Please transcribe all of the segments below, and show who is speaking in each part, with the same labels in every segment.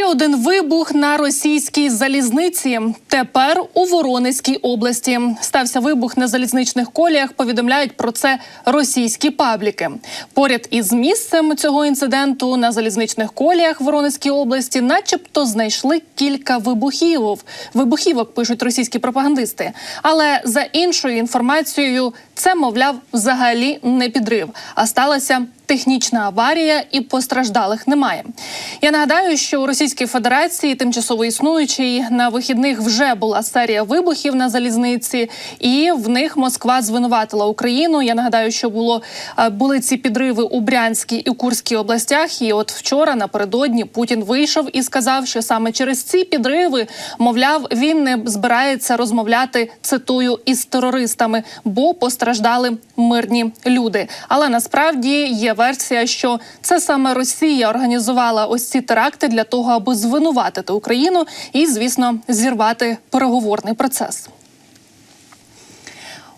Speaker 1: Ще один вибух на російській залізниці. Тепер у Воронезькій області стався вибух на залізничних коліях. Повідомляють про це російські пабліки. Поряд із місцем цього інциденту на залізничних коліях Воронезькій області, начебто, знайшли кілька вибухівок. Вибухівок пишуть російські пропагандисти. Але за іншою інформацією, це мовляв взагалі не підрив, а сталася технічна аварія і постраждалих немає. Я нагадаю, що у Російській Федерації тимчасово існуючій на вихідних вже була серія вибухів на залізниці, і в них Москва звинуватила Україну. Я нагадаю, що було е, були ці підриви у Брянській і Курській областях. І от вчора напередодні Путін вийшов і сказав, що саме через ці підриви, мовляв, він не збирається розмовляти цитую із терористами, бо постраждали мирні люди. Але насправді є версія, що це саме Росія організувала ось ці теракти для того, аби звинуватити Україну і, звісно, зірвати переговорний процес.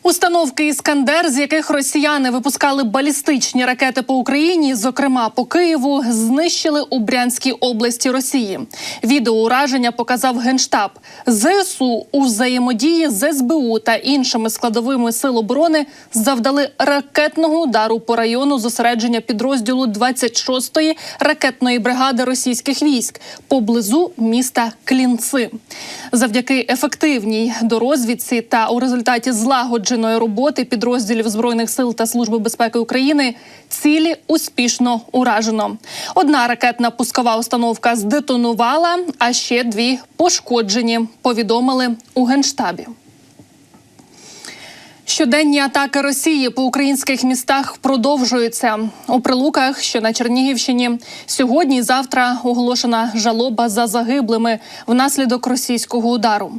Speaker 1: Установки Іскандер, з яких росіяни випускали балістичні ракети по Україні, зокрема по Києву, знищили у Брянській області Росії. Відео ураження показав генштаб ЗСУ у взаємодії з СБУ та іншими складовими сил оборони завдали ракетного удару по району зосередження підрозділу 26-ї ракетної бригади російських військ поблизу міста Клінци. Завдяки ефективній дорозвідці та у результаті злагодженої роботи підрозділів збройних сил та служби безпеки України цілі успішно уражено. Одна ракетна пускова установка здетонувала, а ще дві пошкоджені. Повідомили у генштабі. Щоденні атаки Росії по українських містах продовжуються у прилуках, що на Чернігівщині. Сьогодні і завтра оголошена жалоба за загиблими внаслідок російського удару.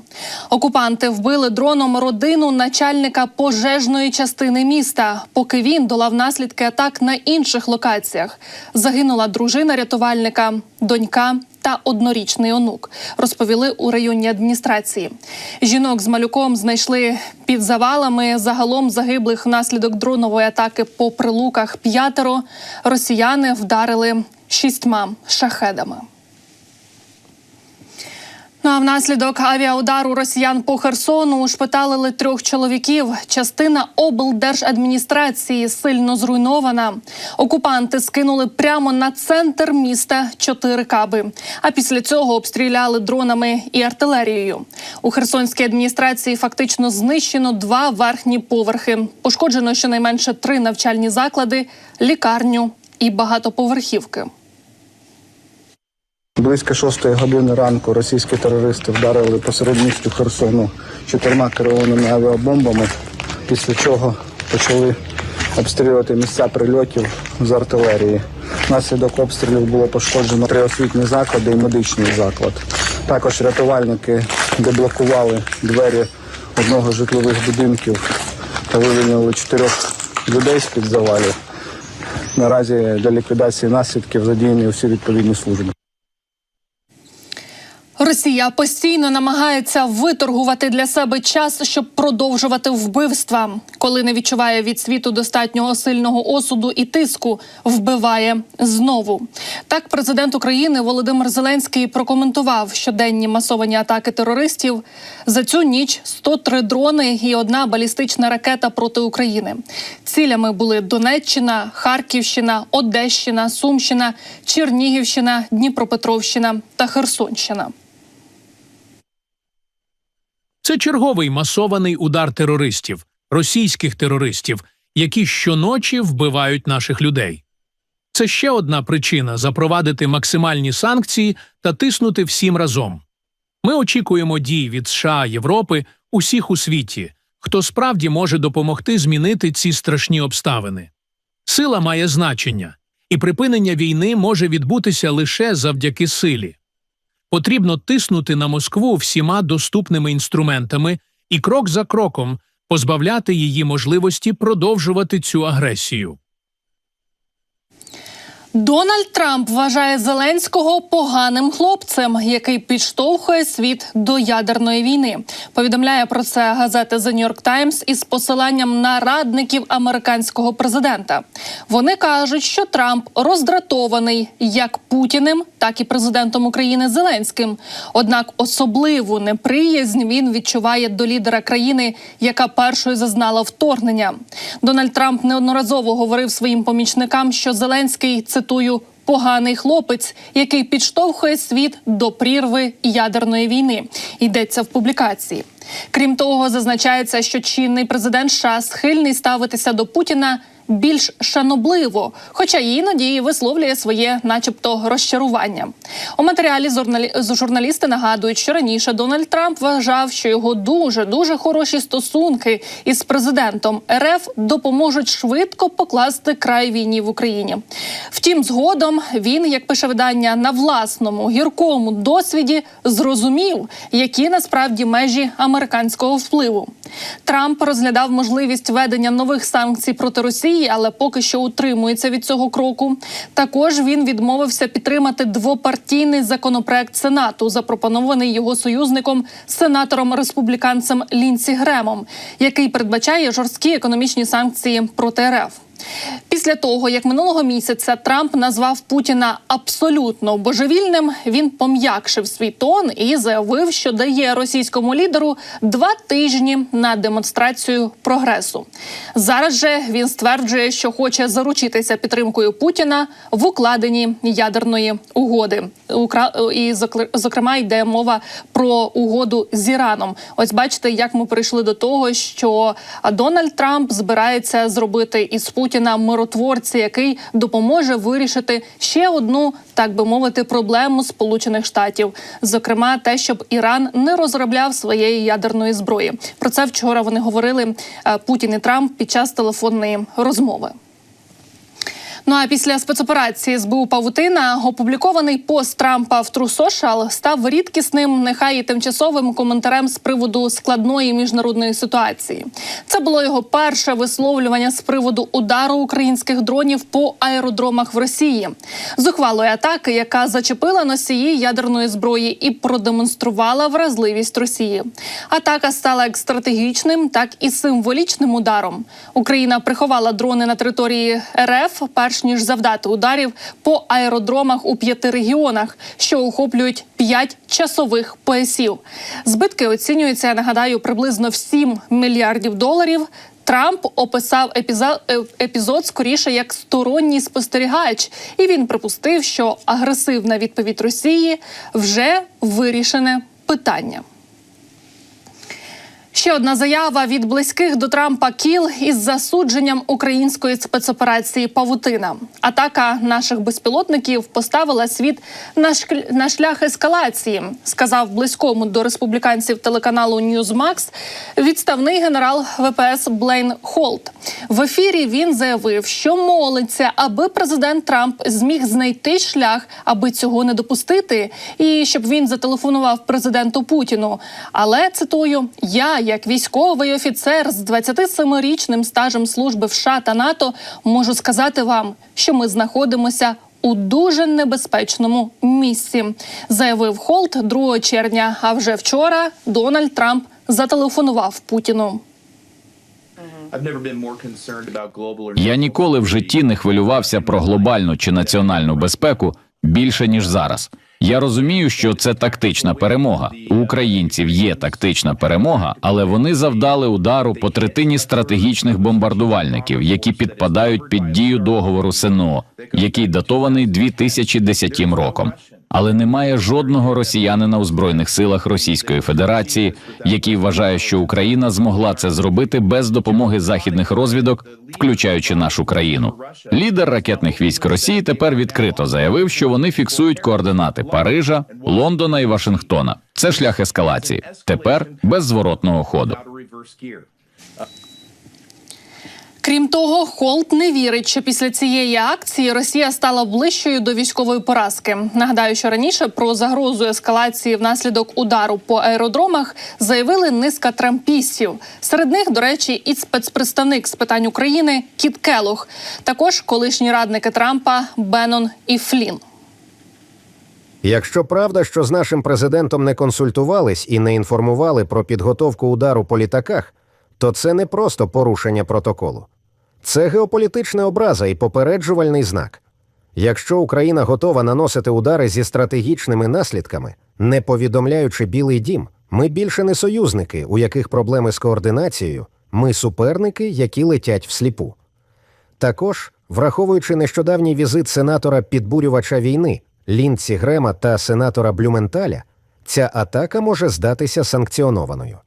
Speaker 1: Окупанти вбили дроном родину начальника пожежної частини міста, поки він долав наслідки атак на інших локаціях. Загинула дружина рятувальника, донька та однорічний онук, розповіли у районній адміністрації. Жінок з малюком знайшли під завалами. Загалом загиблих внаслідок дронової атаки по прилуках п'ятеро. Росіяни вдарили шістьма шахедами. Ну а внаслідок авіаудару росіян по Херсону ушпиталили трьох чоловіків. Частина облдержадміністрації сильно зруйнована. Окупанти скинули прямо на центр міста чотири каби. А після цього обстріляли дронами і артилерією. У Херсонській адміністрації фактично знищено два верхні поверхи. Пошкоджено щонайменше три навчальні заклади, лікарню і багатоповерхівки.
Speaker 2: Близько шостої години ранку російські терористи вдарили посеред місту Херсону чотирма керованими авіабомбами, після чого почали обстрілювати місця прильотів з артилерії. Внаслідок обстрілів було пошкоджено три освітні заклади і медичний заклад. Також рятувальники деблокували двері одного з житлових будинків та вивільнили чотирьох людей з під завалів. Наразі для ліквідації наслідків задіяні усі відповідні служби.
Speaker 1: Росія постійно намагається виторгувати для себе час, щоб продовжувати вбивства. Коли не відчуває від світу достатнього сильного осуду і тиску, вбиває знову. Так, президент України Володимир Зеленський прокоментував щоденні масовані атаки терористів. За цю ніч 103 дрони і одна балістична ракета проти України. Цілями були Донеччина, Харківщина, Одещина, Сумщина, Чернігівщина, Дніпропетровщина та Херсонщина.
Speaker 3: Це черговий масований удар терористів, російських терористів, які щоночі вбивають наших людей. Це ще одна причина запровадити максимальні санкції та тиснути всім разом. Ми очікуємо дій від США, Європи, усіх у світі, хто справді може допомогти змінити ці страшні обставини. Сила має значення, і припинення війни може відбутися лише завдяки силі. Потрібно тиснути на Москву всіма доступними інструментами і крок за кроком позбавляти її можливості продовжувати цю агресію.
Speaker 1: Дональд Трамп вважає Зеленського поганим хлопцем, який підштовхує світ до ядерної війни. Повідомляє про це газета The New York Times із посиланням на радників американського президента. Вони кажуть, що Трамп роздратований як Путіним, так і президентом України Зеленським. Однак особливу неприязнь він відчуває до лідера країни, яка першою зазнала вторгнення. Дональд Трамп неодноразово говорив своїм помічникам, що Зеленський цитую. Поганий хлопець, який підштовхує світ до прірви ядерної війни, йдеться в публікації. Крім того, зазначається, що чинний президент США схильний ставитися до Путіна більш шанобливо, хоча іноді і висловлює своє, начебто, розчарування. У матеріалі журналі- журналісти нагадують, що раніше Дональд Трамп вважав, що його дуже дуже хороші стосунки із президентом РФ допоможуть швидко покласти край війні в Україні. Втім, згодом він, як пише видання, на власному гіркому досвіді зрозумів, які насправді межі американського впливу. Трамп розглядав можливість введення нових санкцій проти Росії, але поки що утримується від цього кроку. Також він відмовився підтримати двопартійний законопроект Сенату, запропонований його союзником, сенатором республіканцем Лінсі Гремом, який передбачає жорсткі економічні санкції проти РФ. Після того, як минулого місяця Трамп назвав Путіна абсолютно божевільним, він пом'якшив свій тон і заявив, що дає російському лідеру два тижні на демонстрацію прогресу. Зараз же він стверджує, що хоче заручитися підтримкою Путіна в укладенні ядерної угоди. І зокрема йде мова про угоду з Іраном. Ось бачите, як ми прийшли до того, що Дональд Трамп збирається зробити із Путіна миротворця, який допоможе вирішити ще одну, так би мовити, проблему Сполучених Штатів, зокрема, те, щоб Іран не розробляв своєї ядерної зброї. Про це вчора вони говорили е, Путін і Трамп під час телефонної розмови. Ну а після спецоперації СБУ Павутина опублікований пост Трампа в True Social став рідкісним, нехай і тимчасовим коментарем з приводу складної міжнародної ситуації. Це було його перше висловлювання з приводу удару українських дронів по аеродромах в Росії, зухвалої атаки, яка зачепила носії ядерної зброї і продемонструвала вразливість Росії. Атака стала як стратегічним, так і символічним ударом. Україна приховала дрони на території РФ, перш ніж завдати ударів по аеродромах у п'яти регіонах, що охоплюють п'ять часових поясів. Збитки оцінюються, я нагадаю, приблизно в 7 мільярдів доларів. Трамп описав епізод, епізод скоріше як сторонній спостерігач, і він припустив, що агресивна відповідь Росії вже вирішене питання. Ще одна заява від близьких до Трампа Кіл із засудженням української спецоперації Павутина. Атака наших безпілотників поставила світ на, шк- на шлях ескалації, сказав близькому до республіканців телеканалу Newsmax відставний генерал ВПС Блейн Холт. В ефірі він заявив, що молиться, аби президент Трамп зміг знайти шлях, аби цього не допустити, і щоб він зателефонував президенту Путіну. Але цитую: я, як військовий офіцер з 27-річним стажем служби в США та НАТО, можу сказати вам, що ми знаходимося. У дуже небезпечному місці заявив Холт 2 червня. А вже вчора Дональд Трамп зателефонував Путіну.
Speaker 4: Я ніколи в житті не хвилювався про глобальну чи національну безпеку більше ніж зараз. Я розумію, що це тактична перемога. У українців є тактична перемога, але вони завдали удару по третині стратегічних бомбардувальників, які підпадають під дію договору СНО, який датований 2010 роком. Але немає жодного росіянина у збройних силах Російської Федерації, який вважає, що Україна змогла це зробити без допомоги західних розвідок, включаючи нашу країну. Лідер ракетних військ Росії тепер відкрито заявив, що вони фіксують координати Парижа, Лондона і Вашингтона. Це шлях ескалації. Тепер без зворотного ходу.
Speaker 1: Крім того, Холт не вірить, що після цієї акції Росія стала ближчою до військової поразки. Нагадаю, що раніше про загрозу ескалації внаслідок удару по аеродромах заявили низка трампістів. Серед них, до речі, і спецпредставник з питань України Кіт Келох, також колишні радники Трампа Беннон і Флін.
Speaker 5: Якщо правда, що з нашим президентом не консультувались і не інформували про підготовку удару по літаках, то це не просто порушення протоколу. Це геополітична образа і попереджувальний знак. Якщо Україна готова наносити удари зі стратегічними наслідками, не повідомляючи Білий дім, ми більше не союзники, у яких проблеми з координацією, ми суперники, які летять всліпу. Також, враховуючи нещодавній візит сенатора підбурювача війни Лінці Грема та сенатора Блюменталя, ця атака може здатися санкціонованою.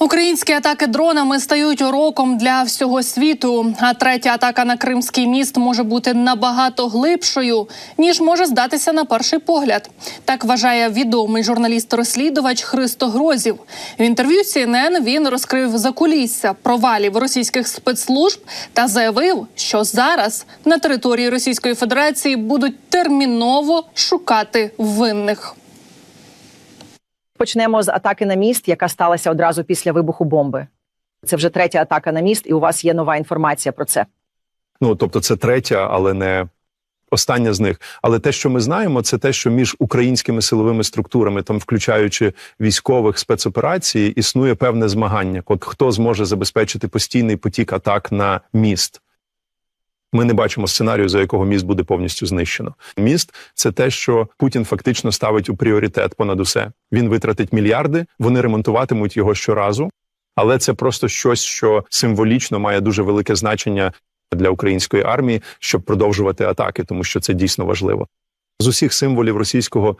Speaker 1: Українські атаки дронами стають уроком для всього світу. А третя атака на Кримський міст може бути набагато глибшою, ніж може здатися на перший погляд. Так вважає відомий журналіст-розслідувач Христо Грозів. В інтерв'ю CNN він розкрив закулісся провалів російських спецслужб та заявив, що зараз на території Російської Федерації будуть терміново шукати винних.
Speaker 6: Почнемо з атаки на міст, яка сталася одразу після вибуху бомби. Це вже третя атака на міст, і у вас є нова інформація про це.
Speaker 7: Ну тобто, це третя, але не остання з них. Але те, що ми знаємо, це те, що між українськими силовими структурами, там включаючи військових спецоперацій, існує певне змагання. От хто зможе забезпечити постійний потік атак на міст. Ми не бачимо сценарію, за якого міст буде повністю знищено. Міст це те, що Путін фактично ставить у пріоритет понад усе. Він витратить мільярди, вони ремонтуватимуть його щоразу, але це просто щось, що символічно має дуже велике значення для української армії, щоб продовжувати атаки, тому що це дійсно важливо. З усіх символів російського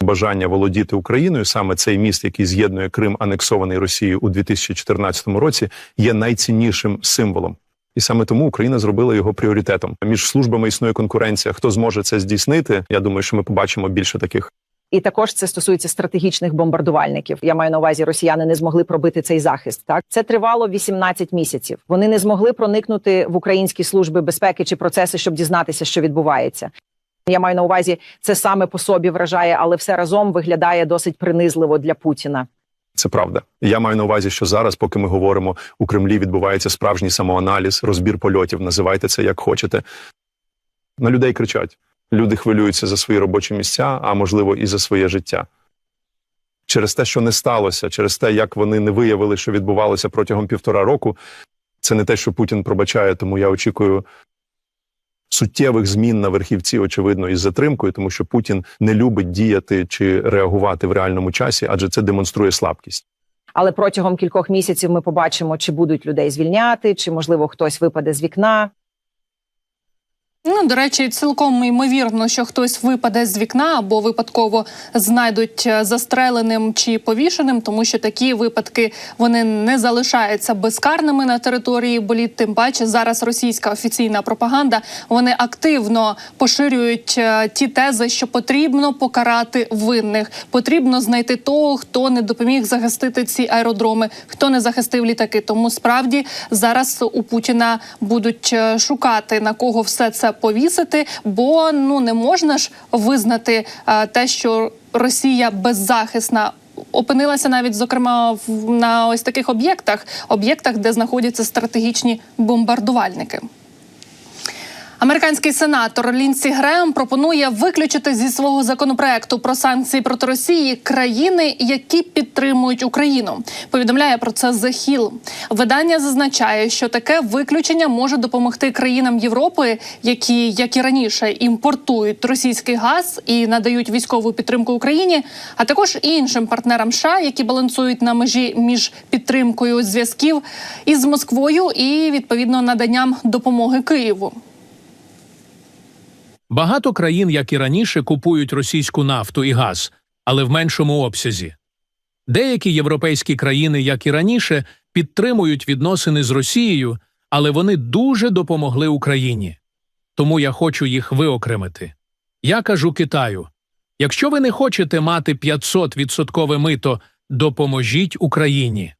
Speaker 7: бажання володіти Україною, саме цей міст, який з'єднує Крим, анексований Росією у 2014 році, є найціннішим символом. І саме тому Україна зробила його пріоритетом. Між службами існує конкуренція. Хто зможе це здійснити? Я думаю, що ми побачимо більше таких
Speaker 6: І також це стосується стратегічних бомбардувальників. Я маю на увазі, росіяни не змогли пробити цей захист. Так це тривало 18 місяців. Вони не змогли проникнути в українські служби безпеки чи процеси, щоб дізнатися, що відбувається. Я маю на увазі, це саме по собі вражає, але все разом виглядає досить принизливо для Путіна.
Speaker 7: Це правда. Я маю на увазі, що зараз, поки ми говоримо у Кремлі, відбувається справжній самоаналіз, розбір польотів. Називайте це як хочете. На людей кричать. Люди хвилюються за свої робочі місця, а можливо, і за своє життя. Через те, що не сталося, через те, як вони не виявили, що відбувалося протягом півтора року. Це не те, що Путін пробачає, тому я очікую суттєвих змін на верхівці, очевидно, із затримкою, тому що Путін не любить діяти чи реагувати в реальному часі, адже це демонструє слабкість.
Speaker 6: Але протягом кількох місяців ми побачимо, чи будуть людей звільняти, чи можливо хтось випаде з вікна.
Speaker 1: Ну, до речі, цілком ймовірно, що хтось випаде з вікна або випадково знайдуть е, застреленим чи повішеним, тому що такі випадки вони не залишаються безкарними на території боліт. Тим паче зараз російська офіційна пропаганда вони активно поширюють е, ті тези, що потрібно покарати винних, потрібно знайти того, хто не допоміг захистити ці аеродроми, хто не захистив літаки. Тому справді зараз у Путіна будуть е, шукати на кого все це повісити, бо ну не можна ж визнати е, те, що Росія беззахисна. Опинилася навіть зокрема в- на ось таких об'єктах, об'єктах, де знаходяться стратегічні бомбардувальники. Американський сенатор Лінсі Грем пропонує виключити зі свого законопроекту про санкції проти Росії країни, які підтримують Україну. Повідомляє про це The Hill. Видання зазначає, що таке виключення може допомогти країнам Європи, які як і раніше імпортують російський газ і надають військову підтримку Україні, а також іншим партнерам США, які балансують на межі між підтримкою зв'язків із Москвою і відповідно наданням допомоги Києву.
Speaker 3: Багато країн, як і раніше, купують російську нафту і газ, але в меншому обсязі. Деякі європейські країни, як і раніше, підтримують відносини з Росією, але вони дуже допомогли Україні. Тому я хочу їх виокремити. Я кажу Китаю: якщо ви не хочете мати 500 відсоткове мито, допоможіть Україні.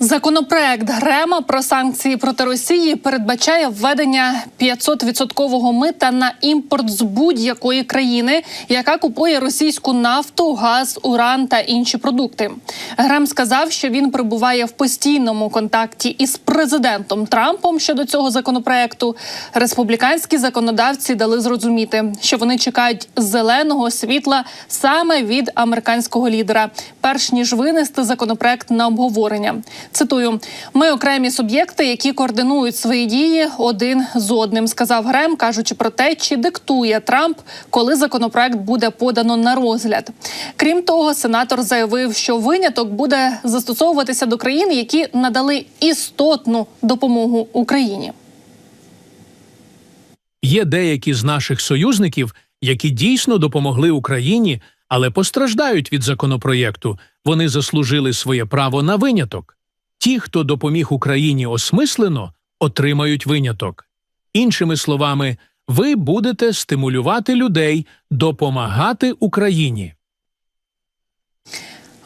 Speaker 1: Законопроект Грема про санкції проти Росії передбачає введення 500-відсоткового мита на імпорт з будь-якої країни, яка купує російську нафту, газ, уран та інші продукти. Грем сказав, що він перебуває в постійному контакті із президентом Трампом щодо цього законопроекту. Республіканські законодавці дали зрозуміти, що вони чекають зеленого світла саме від американського лідера, перш ніж винести законопроект на обговорення. Цитую: ми окремі суб'єкти, які координують свої дії один з одним, сказав Грем, кажучи про те, чи диктує Трамп, коли законопроект буде подано на розгляд. Крім того, сенатор заявив, що виняток буде застосовуватися до країн, які надали істотну допомогу Україні.
Speaker 3: Є деякі з наших союзників, які дійсно допомогли Україні, але постраждають від законопроєкту. Вони заслужили своє право на виняток. Ті, хто допоміг Україні осмислено, отримають виняток. Іншими словами, ви будете стимулювати людей допомагати Україні.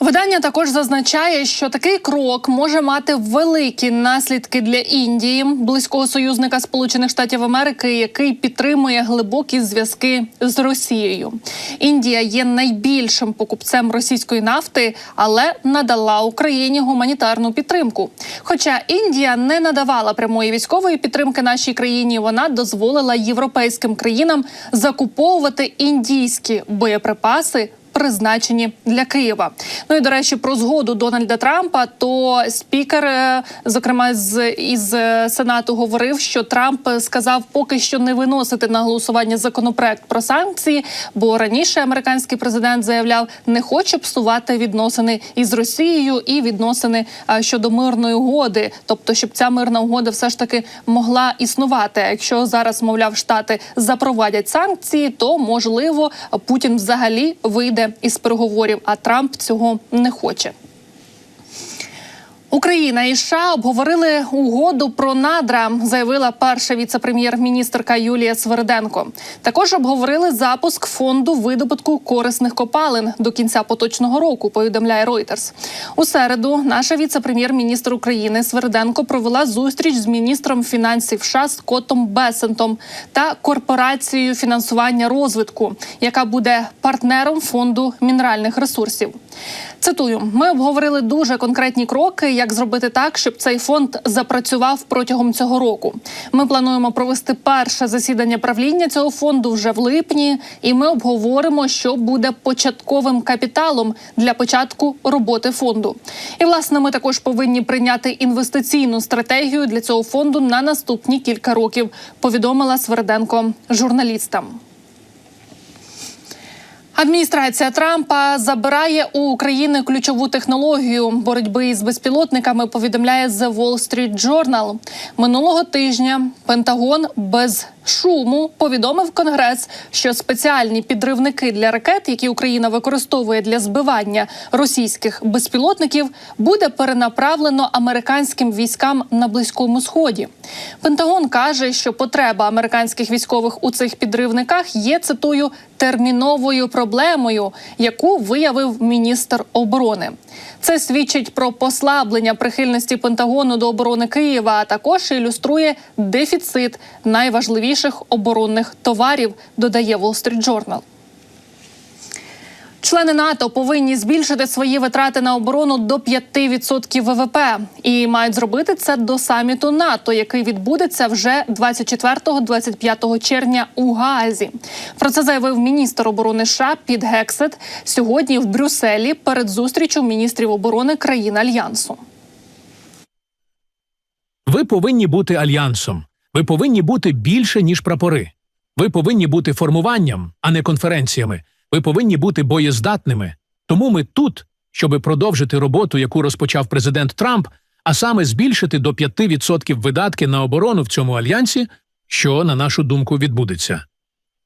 Speaker 1: Видання також зазначає, що такий крок може мати великі наслідки для Індії, близького союзника Сполучених Штатів Америки, який підтримує глибокі зв'язки з Росією. Індія є найбільшим покупцем російської нафти, але надала Україні гуманітарну підтримку. Хоча Індія не надавала прямої військової підтримки нашій країні, вона дозволила європейським країнам закуповувати індійські боєприпаси призначені для Києва. Ну і до речі, про згоду Дональда Трампа. То спікер, е, зокрема з із е, сенату, говорив, що Трамп сказав поки що не виносити на голосування законопроект про санкції, бо раніше американський президент заявляв, не хоче псувати відносини із Росією і відносини е, щодо мирної угоди, тобто, щоб ця мирна угода все ж таки могла існувати. Якщо зараз, мовляв, штати запровадять санкції, то можливо Путін взагалі вийде із переговорів, а Трамп цього не хоче. Україна і США обговорили угоду про надра, заявила перша віце-прем'єр-міністрка Юлія Сверденко. Також обговорили запуск фонду видобутку корисних копалин до кінця поточного року. Повідомляє Reuters. У середу наша віце-прем'єр-міністр України Сверденко провела зустріч з міністром фінансів США Скоттом Бесентом та корпорацією фінансування розвитку, яка буде партнером фонду мінеральних ресурсів. Цитую: ми обговорили дуже конкретні кроки, як зробити так, щоб цей фонд запрацював протягом цього року. Ми плануємо провести перше засідання правління цього фонду вже в липні, і ми обговоримо, що буде початковим капіталом для початку роботи фонду. І власне ми також повинні прийняти інвестиційну стратегію для цього фонду на наступні кілька років. Повідомила Сверденко журналістам. Адміністрація Трампа забирає у України ключову технологію боротьби із безпілотниками. Повідомляє The Wall Street Journal. Минулого тижня Пентагон без шуму повідомив Конгрес, що спеціальні підривники для ракет, які Україна використовує для збивання російських безпілотників, буде перенаправлено американським військам на близькому сході. Пентагон каже, що потреба американських військових у цих підривниках є цитую терміновою проблемою, яку виявив міністр оборони. Це свідчить про послаблення прихильності Пентагону до оборони Києва, а також ілюструє дефіцит найважливіших оборонних товарів. Додає Wall Street Journal. Члени НАТО повинні збільшити свої витрати на оборону до 5% ВВП і мають зробити це до саміту НАТО, який відбудеться вже 24-25 червня у Гаазі. Про це заявив міністр оборони США Піт Гексет сьогодні в Брюсселі перед зустрічю міністрів оборони країн альянсу.
Speaker 3: Ви повинні бути альянсом. Ви повинні бути більше, ніж прапори. Ви повинні бути формуванням, а не конференціями. Ви повинні бути боєздатними. Тому ми тут, щоби продовжити роботу, яку розпочав президент Трамп, а саме збільшити до 5% видатки на оборону в цьому альянсі, що, на нашу думку, відбудеться.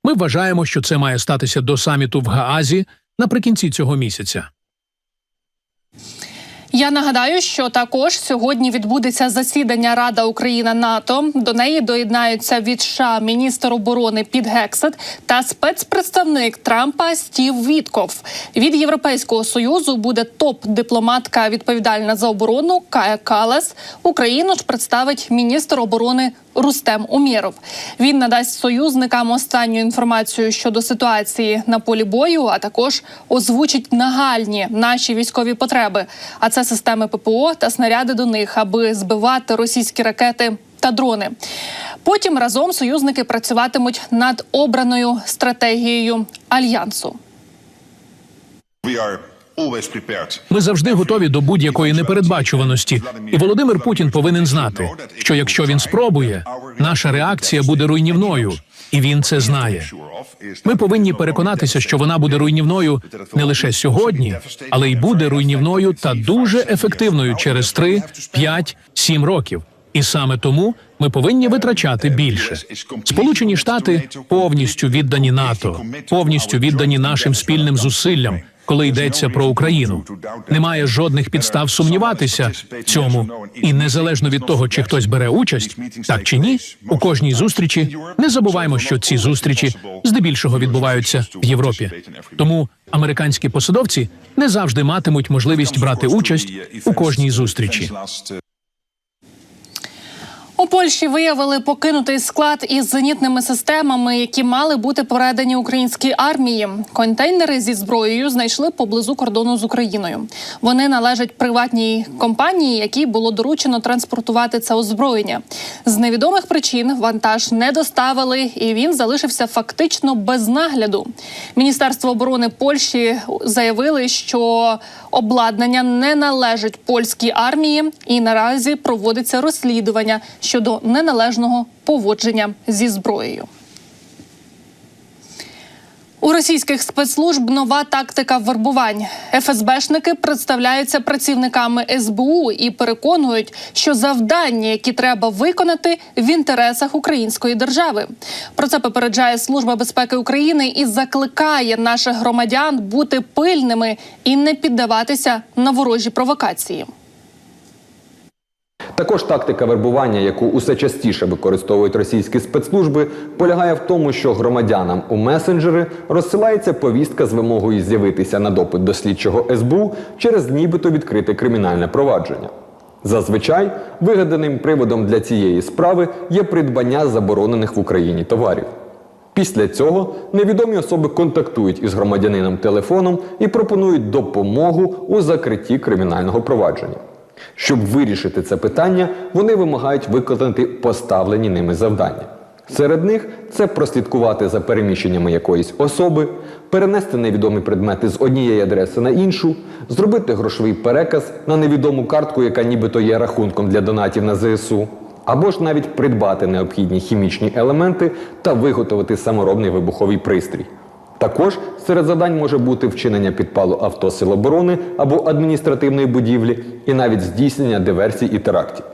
Speaker 3: Ми вважаємо, що це має статися до саміту в Гаазі наприкінці цього місяця.
Speaker 1: Я нагадаю, що також сьогодні відбудеться засідання Рада Україна НАТО. До неї доєднаються від США міністр оборони Піт Гексет та спецпредставник Трампа Стів Вітков. Від Європейського союзу буде топ-дипломатка відповідальна за оборону Кая Калес. Україну ж представить міністр оборони Рустем Умєров. Він надасть союзникам останню інформацію щодо ситуації на полі бою, а також озвучить нагальні наші військові потреби. А це системи ППО та снаряди до них, аби збивати російські ракети та дрони. Потім разом союзники працюватимуть над обраною стратегією альянсу.
Speaker 3: Ми завжди готові до будь-якої непередбачуваності. І Володимир Путін повинен знати, що якщо він спробує, наша реакція буде руйнівною, і він це знає. Ми повинні переконатися, що вона буде руйнівною не лише сьогодні, але й буде руйнівною та дуже ефективною через 3, 5, 7 років. І саме тому ми повинні витрачати більше. Сполучені Штати повністю віддані НАТО, повністю віддані нашим спільним зусиллям, коли йдеться про Україну. Немає жодних підстав сумніватися в цьому, і незалежно від того, чи хтось бере участь, так чи ні, у кожній зустрічі не забуваємо, що ці зустрічі здебільшого відбуваються в Європі. Тому американські посадовці не завжди матимуть можливість брати участь у кожній зустрічі.
Speaker 1: У Польщі виявили покинутий склад із зенітними системами, які мали бути передані українській армії. Контейнери зі зброєю знайшли поблизу кордону з Україною. Вони належать приватній компанії, якій було доручено транспортувати це озброєння. З невідомих причин вантаж не доставили, і він залишився фактично без нагляду. Міністерство оборони Польщі заявили, що обладнання не належить польській армії, і наразі проводиться розслідування щодо неналежного поводження зі зброєю. У російських спецслужб нова тактика вербувань. ФСБшники представляються працівниками СБУ і переконують, що завдання, які треба виконати, в інтересах української держави. Про це попереджає Служба безпеки України і закликає наших громадян бути пильними і не піддаватися на ворожі провокації.
Speaker 8: Також тактика вербування, яку усе частіше використовують російські спецслужби, полягає в тому, що громадянам у месенджери розсилається повістка з вимогою з'явитися на допит до слідчого СБУ через нібито відкрите кримінальне провадження. Зазвичай вигаданим приводом для цієї справи є придбання заборонених в Україні товарів. Після цього невідомі особи контактують із громадянином телефоном і пропонують допомогу у закритті кримінального провадження. Щоб вирішити це питання, вони вимагають виконати поставлені ними завдання. Серед них це прослідкувати за переміщеннями якоїсь особи, перенести невідомі предмети з однієї адреси на іншу, зробити грошовий переказ на невідому картку, яка нібито є рахунком для донатів на ЗСУ, або ж навіть придбати необхідні хімічні елементи та виготовити саморобний вибуховий пристрій. Також серед завдань може бути вчинення підпалу авто Сил оборони або адміністративної будівлі, і навіть здійснення диверсій і терактів.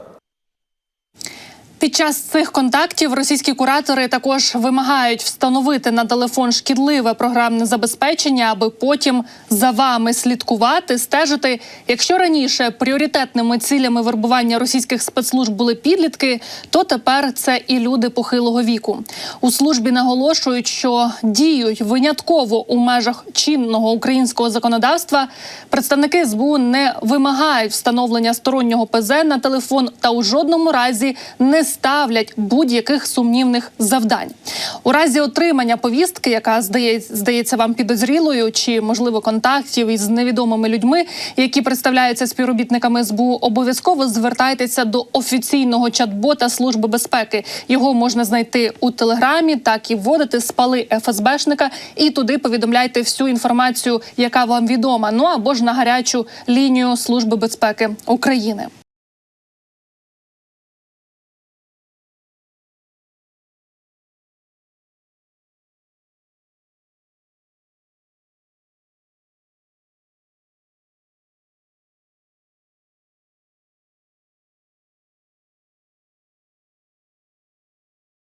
Speaker 1: Під час цих контактів російські куратори також вимагають встановити на телефон шкідливе програмне забезпечення, аби потім за вами слідкувати, стежити. Якщо раніше пріоритетними цілями вербування російських спецслужб були підлітки, то тепер це і люди похилого віку. У службі наголошують, що діють винятково у межах чинного українського законодавства. Представники СБУ не вимагають встановлення стороннього ПЗ на телефон та у жодному разі не ставлять будь-яких сумнівних завдань. У разі отримання повістки, яка здається, здається вам підозрілою, чи можливо контактів із невідомими людьми, які представляються співробітниками СБУ, обов'язково звертайтеся до офіційного чат-бота Служби безпеки. Його можна знайти у телеграмі, так і вводити спали ФСБшника, і туди повідомляйте всю інформацію, яка вам відома. Ну або ж на гарячу лінію Служби безпеки України.